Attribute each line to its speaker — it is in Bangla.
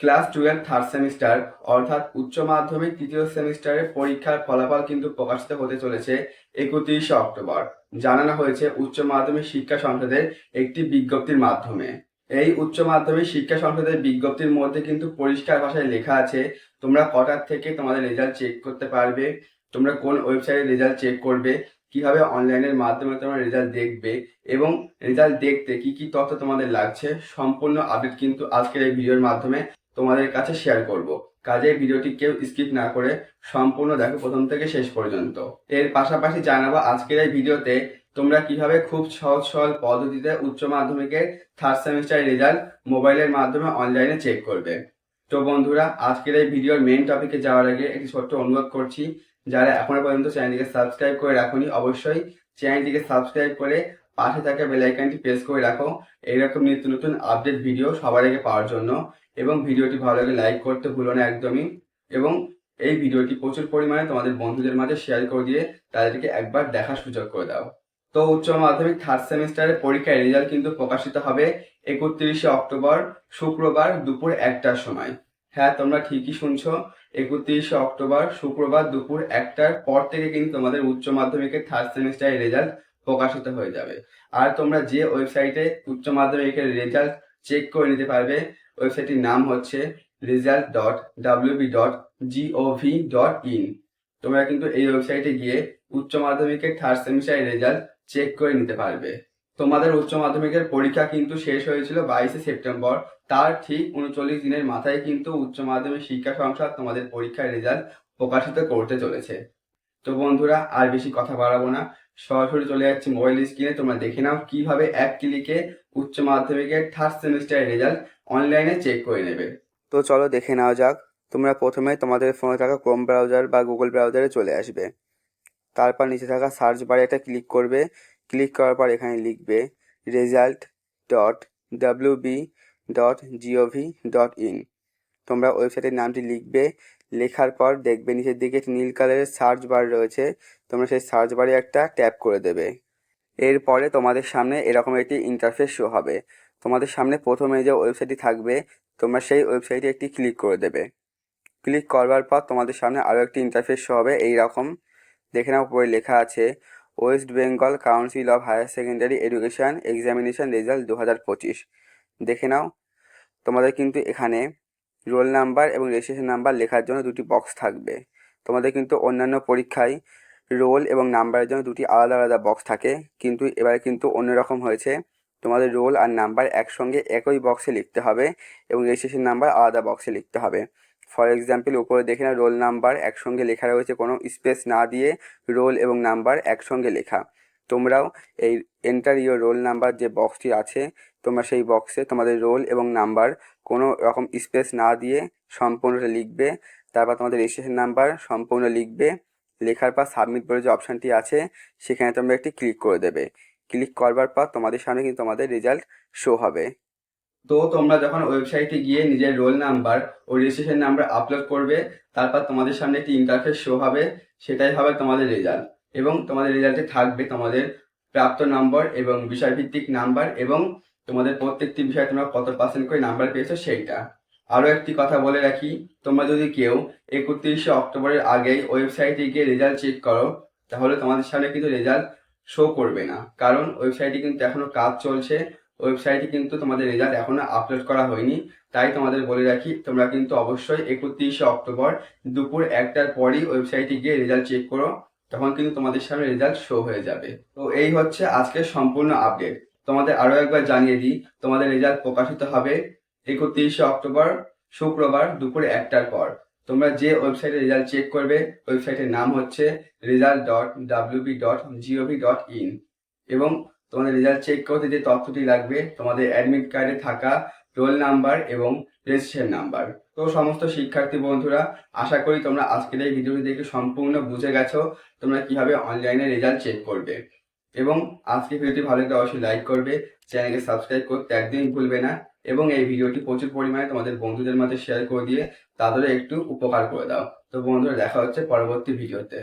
Speaker 1: ক্লাস টুয়েলভ থার্ড সেমিস্টার, অর্থাৎ উচ্চ মাধ্যমিক তৃতীয় সেমিস্টারের পরীক্ষার ফলাফল কিন্তু প্রকাশিত হতে চলেছে একত্রিশে অক্টোবর। জানানো হয়েছে উচ্চ মাধ্যমিক শিক্ষা সংসদের একটি বিজ্ঞপ্তির মাধ্যমে। এই উচ্চ মাধ্যমিক শিক্ষা সংসদের বিজ্ঞপ্তির মধ্যে কিন্তু পরিষ্কার ভাষায় লেখা আছে, তোমরা কটার থেকে তোমাদের রেজাল্ট চেক করতে পারবে, তোমরা কোন ওয়েবসাইটে রেজাল্ট চেক করবে, কীভাবে অনলাইনের মাধ্যমে তোমরা রেজাল্ট দেখবে এবং রেজাল্ট দেখতে কি কি তথ্য তোমাদের লাগছে, সম্পূর্ণ আপডেট কিন্তু আজকের এই ভিডিওর মাধ্যমে তোমাদের কাছে শেয়ার করব। কাজে ভিডিওটি কেউ স্কিপ না করে সম্পূর্ণ দেখো প্রথম থেকে শেষ পর্যন্ত। এর পাশাপাশি জানাব আজকের এই ভিডিওতে তোমরা কীভাবে খুব সহজ সরল পদ্ধতিতে উচ্চ মাধ্যমিকের থার্ড সেমিস্টার রেজাল্ট মোবাইলের মাধ্যমে অনলাইনে চেক করবে। তো বন্ধুরা, আজকের এই ভিডিওর মেইন টপিকে যাওয়ার আগে একটি ছোট্ট অনুরোধ করছি, যারা এখনও পর্যন্ত চ্যানেলটিকে সাবস্ক্রাইব করে রাখুনি, অবশ্যই চ্যানেলটিকে সাবস্ক্রাইব করে পাশে থাকা বেল আইকনটি প্রেস করে রাখো। এইরকম নিত্য নতুন আপডেট ভিডিও সবার আগে পাওয়ার জন্য এবং ভিডিওটি ভালো লাগে লাইক করতে ভুলো না একদমই। এবং এই ভিডিওটি প্রচুর পরিমাণে তোমাদের বন্ধুদের মাঝে শেয়ার করে দিয়ে তাদেরকে একবার দেখার সুযোগ করে দাও। তো উচ্চ মাধ্যমিক থার্ড সেমিস্টারের পরীক্ষার রেজাল্ট কিন্তু প্রকাশিত হবে একত্রিশে অক্টোবর, শুক্রবার দুপুর একটার সময়। হ্যাঁ তোমরা ঠিকই শুনছো, একত্রিশে অক্টোবর, শুক্রবার দুপুর একটার পর থেকে কিন্তু তোমাদের উচ্চ মাধ্যমিকের থার্ড সেমিস্টারের রেজাল্ট প্রকাশিত হয়ে যাবে। আর তোমরা যে ওয়েবসাইটে উচ্চ মাধ্যমিকের রেজাল্ট চেক করে নিতে পারবে, ওয়েবসাইটটির নাম হচ্ছে result dot WB dot GOV dot in তোমরা কিন্তু এই ওয়েবসাইটে গিয়ে উচ্চ মাধ্যমিকের থার্ড সেমিস্টারের রেজাল্ট চেক করে নিতে পারবে। তোমাদের উচ্চ মাধ্যমিকের পরীক্ষা কিন্তু শেষ হয়েছিল বাইশে সেপ্টেম্বর। তার ঠিক উনচল্লিশ দিনের মাথায় কিন্তু উচ্চ মাধ্যমিক শিক্ষা সংসদ তোমাদের পরীক্ষার রেজাল্ট প্রকাশিত করতে চলেছে। তো বন্ধুরা, আর বেশি কথা বাড়াবো না। সরাসরি চলে যাচ্ছি মোবাইল স্ক্রিনে তোমরা দেখে নাও কীভাবে এক ক্লিকে উচ্চ মাধ্যমিকের থার্ড সেমিস্টারের রেজাল্ট অনলাইনে চেক করে নেবে। তো চলো দেখে নেওয়া যাক। তোমরা প্রথমে তোমাদের ফোনে থাকা ক্রোম ব্রাউজার বা গুগল ব্রাউজারে চলে আসবে। তারপর নিচে থাকা সার্চ বারে একটা ক্লিক করবে। ক্লিক করার পর এখানে লিখবে result dot WB dot GOV dot in তোমরা ওয়েবসাইটের নামটি লিখবে লেখার পর দেখবে নিচের দিকে নীল কালারের সার্চ বার রয়েছে। তোমরা সেই সার্চ বারে একটা ট্যাপ করে দেবে। এরপরে তোমাদের সামনে এরকম একটি ইন্টারফেস শো হবে। তোমাদের সামনে প্রথমে যে ওয়েবসাইটটি থাকবে, তোমরা সেই ওয়েবসাইটে একটি ক্লিক করে দেবে। ক্লিক করবার পর তোমাদের সামনে আরও একটি ইন্টারফেস শো হবে। এই রকম দেখে নাও, উপরে লেখা আছে West Bengal Council of Higher Secondary Education examination result দু হাজার পঁচিশ। দেখে নাও। তোমাদের কিন্তু এখানে রোল নাম্বার এবং রেজিস্ট্রেশন নাম্বার লেখার জন্য দুটি বক্স থাকবে। তোমাদের কিন্তু অন্যান্য পরীক্ষায় রোল এবং নাম্বারের জন্য দুটি আলাদা আলাদা বক্স থাকে। কিন্তু এবারে কিন্তু অন্যরকম হয়েছে। তোমাদের রোল আর নাম্বার একসঙ্গে একই বক্সে লিখতে হবে এবং রেজিস্ট্রেশন নাম্বার আলাদা বক্সে লিখতে হবে। ফর এক্সাম্পল, উপরে দেখে না রোল নাম্বার একসঙ্গে লেখা রয়েছে। কোনো স্পেস না দিয়ে রোল এবং নাম্বার একসঙ্গে লেখা। তোমরাও এই এন্টার ইয়োর রোল নাম্বার যে বক্সটি আছে, তোমরা সেই বক্সে তোমাদের রোল এবং নাম্বার কোনো রকম স্পেস না দিয়ে সম্পূর্ণটা লিখবে। তারপর তোমাদের রেজিস্ট্রেশন নাম্বার সম্পূর্ণ লিখবে। লেখার পর সাবমিট বলে যে অপশানটি আছে, সেখানে তোমরা একটি ক্লিক করে দেবে। ক্লিক করবার পর তোমাদের সামনে কিন্তু তোমাদের রেজাল্ট শো হবে। তো তোমরা যখন ওয়েবসাইটে গিয়ে নিজের রোল নাম্বার ও রেজিস্ট্রেশন নাম্বার আপলোড করবে, তারপর তোমাদের সামনে একটি ইন্টারফেস শো হবে, সেটাই হবে তোমাদের রেজাল্ট এবং তোমাদের রেজাল্টে থাকবে তোমাদের প্রাপ্ত নম্বর এবং বিষয়ভিত্তিক নাম্বার এবং তোমাদের প্রত্যেকটি বিষয়ে তোমরা কত পার্সেন্ট করে নাম্বার পেয়েছ সেইটা। আরও একটি কথা বলে রাখি, তোমরা যদি কেউ একত্রিশে অক্টোবরের আগেই ওয়েবসাইটে গিয়ে রেজাল্ট চেক করো, তাহলে তোমাদের সামনে কিন্তু রেজাল্ট শো করবে না। কারণ ওয়েবসাইটে কিন্তু এখনও কাজ চলছে ওয়েবসাইটে কিন্তু তোমাদের রেজাল্ট এখনও আপলোড করা হয়নি। তাই তোমাদের বলে রাখি, তোমরা কিন্তু অবশ্যই একত্রিশে অক্টোবর দুপুর একটার পরই ওয়েবসাইটে গিয়ে রেজাল্ট চেক করো, তখন কিন্তু তোমাদের সামনে রেজাল্ট শো হয়ে যাবে। তো এই হচ্ছে আজকের সম্পূর্ণ আপডেট তোমাদের আরও একবার জানিয়ে দিই, তোমাদের রেজাল্ট প্রকাশিত হবে একত্রিশে অক্টোবর, শুক্রবার দুপুরে একটার পর। তোমরা যে ওয়েবসাইটে রেজাল্ট চেক করবে ওয়েবসাইটের নাম হচ্ছে result dot WB dot GOV dot in এবং তোমাদের রেজাল্ট চেক করতে যে তথ্যটি লাগবে, তোমাদের অ্যাডমিট কার্ডে থাকা রোল নাম্বার এবং রেজিস্ট্রেশন নাম্বার তো সমস্ত শিক্ষার্থী বন্ধুরা, আশা করি তোমরা আজকের এই ভিডিওটি দেখে সম্পূর্ণ বুঝে গেছো, তোমরা কীভাবে অনলাইনে রেজাল্ট চেক করবে। এবং আজকে ভিডিওটি ভালো লাগলে অবশ্যই লাইক করবে, চ্যানেলকে সাবস্ক্রাইব করতে একদিন ভুলবে না এবং এই ভিডিওটি প্রচুর পরিমাণে তোমাদের বন্ধুদের মাঝে শেয়ার করে দিয়ে তাদেরও একটু উপকার করে দাও। তো বন্ধুরা, দেখা হচ্ছে পরবর্তী ভিডিওতে।